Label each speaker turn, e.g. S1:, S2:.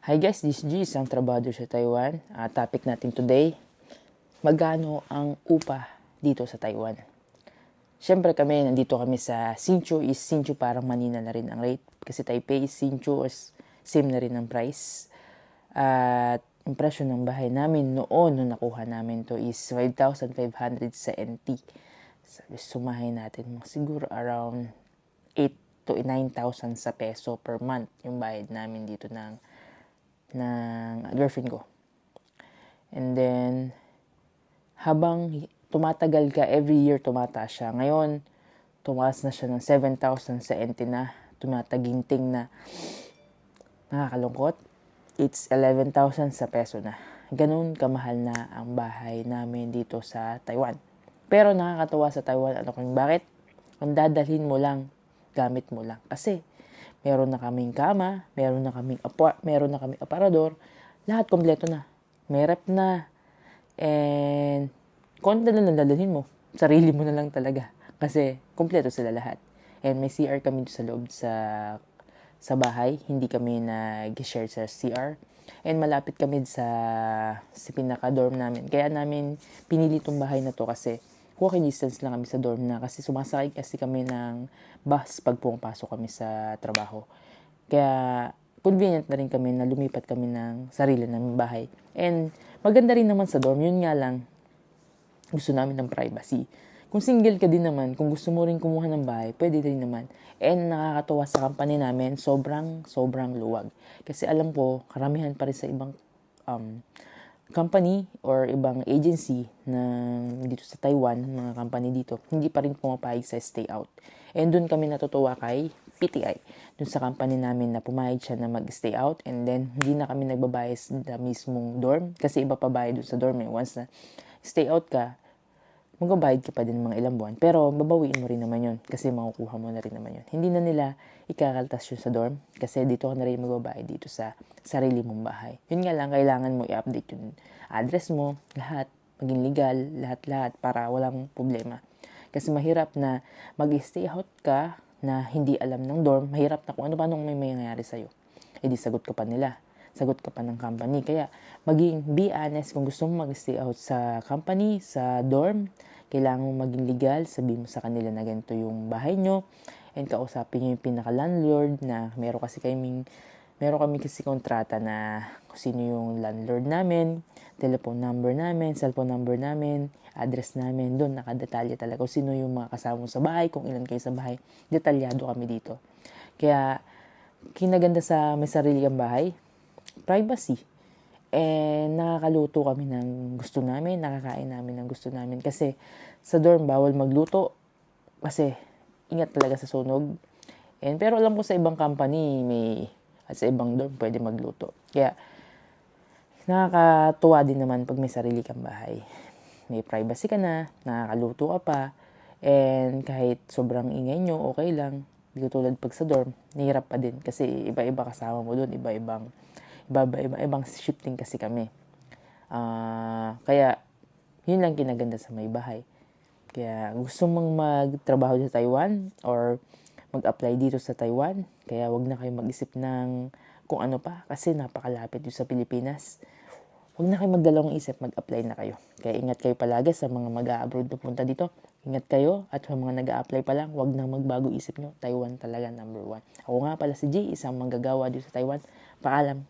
S1: Hi guys, this is G, isang trabador sa Taiwan. Uh, topic natin today, magkano ang upa dito sa Taiwan? Siyempre kami, nandito kami sa Sinchu. Is Sinchu parang Manila na rin ang rate. Kasi Taipei, Sinchu is same na rin ang price. At uh, impression ng bahay namin noon nung nakuha namin to is 5,500 sa NT. Sabi, sumahin natin, siguro around 8 to 9,000 sa peso per month yung bayad namin dito ng ng girlfriend ko. And then, habang tumatagal ka, every year tumataas siya. Ngayon, tumaas na siya ng 7,000 sa NT na, tumataginting na. Nakakalungkot. It's 11,000 sa peso na. Ganun kamahal na ang bahay namin dito sa Taiwan. Pero nakakatawa sa Taiwan, ano kung bakit? Ang dadalhin mo lang, gamit mo lang. Kasi, meron na kaming kama, meron na kaming apa, meron na kaming aparador, lahat kompleto na. May rep na. And konti na lang dadalhin mo. Sarili mo na lang talaga. Kasi kompleto sila lahat. And may CR kami sa loob sa sa bahay. Hindi kami nag-share sa CR. And malapit kami sa, sa pinaka-dorm namin. Kaya namin pinili tong bahay na to kasi walking distance lang kami sa dorm na kasi sumasakay kasi kami ng bus pag pumapasok kami sa trabaho. Kaya convenient na rin kami na lumipat kami ng sarili naming bahay. And maganda rin naman sa dorm, yun nga lang, gusto namin ng privacy. Kung single ka din naman, kung gusto mo rin kumuha ng bahay, pwede din naman. And nakakatuwa sa company namin, sobrang, sobrang luwag. Kasi alam ko, karamihan pa rin sa ibang um, company or ibang agency na dito sa Taiwan, mga company dito, hindi pa rin pumapayag sa stay out. And doon kami natutuwa kay PTI, doon sa company namin na pumayag siya na mag-stay out and then hindi na kami nagbabayas sa mismong dorm kasi iba pa bayad doon sa dorm eh. Once na stay out ka, magbabayad ka pa din mga ilang buwan. Pero babawiin mo rin naman yun kasi makukuha mo na rin naman yun. Hindi na nila ikakaltas yun sa dorm kasi dito ka na rin magbabayad dito sa sarili mong bahay. Yun nga lang, kailangan mo i-update yung address mo, lahat, maging legal, lahat-lahat para walang problema. Kasi mahirap na mag-stay out ka na hindi alam ng dorm, mahirap na kung ano pa nung may mangyayari sa'yo. E di sagot ka pa nila sagot ka pa ng company. Kaya, maging be honest kung gusto mo mag-stay out sa company, sa dorm, kailangan mo maging legal, sabihin mo sa kanila na ganito yung bahay nyo, and kausapin nyo yung pinaka-landlord na meron kasi kaming meron kami kasi kontrata na kung sino yung landlord namin, telephone number namin, cellphone number namin, address namin, doon nakadetalye talaga kung sino yung mga kasama sa bahay, kung ilan kayo sa bahay, detalyado kami dito. Kaya, kinaganda sa may sarili kang bahay, privacy. And nakakaluto kami ng gusto namin, nakakain namin ng gusto namin. Kasi sa dorm, bawal magluto. Kasi ingat talaga sa sunog. And, pero alam ko sa ibang company, may, at sa ibang dorm, pwede magluto. Kaya, nakakatuwa din naman pag may sarili kang bahay. May privacy ka na, nakakaluto ka pa, and kahit sobrang ingay nyo, okay lang. Hindi tulad pag sa dorm, nahirap pa din kasi iba-iba kasama mo doon, iba-ibang iba-ibang shifting kasi kami. Uh, kaya, yun lang kinaganda sa may bahay. Kaya, gusto mong magtrabaho sa Taiwan or mag-apply dito sa Taiwan, kaya wag na kayo mag-isip ng kung ano pa, kasi napakalapit yung sa Pilipinas. Huwag na kayo magdalawang isip, mag-apply na kayo. Kaya ingat kayo palagi sa mga mag-abroad na punta dito. Ingat kayo at sa mga nag apply pa lang, huwag na magbago isip nyo. Taiwan talaga number one. Ako nga pala si G, isang manggagawa dito sa Taiwan. Paalam.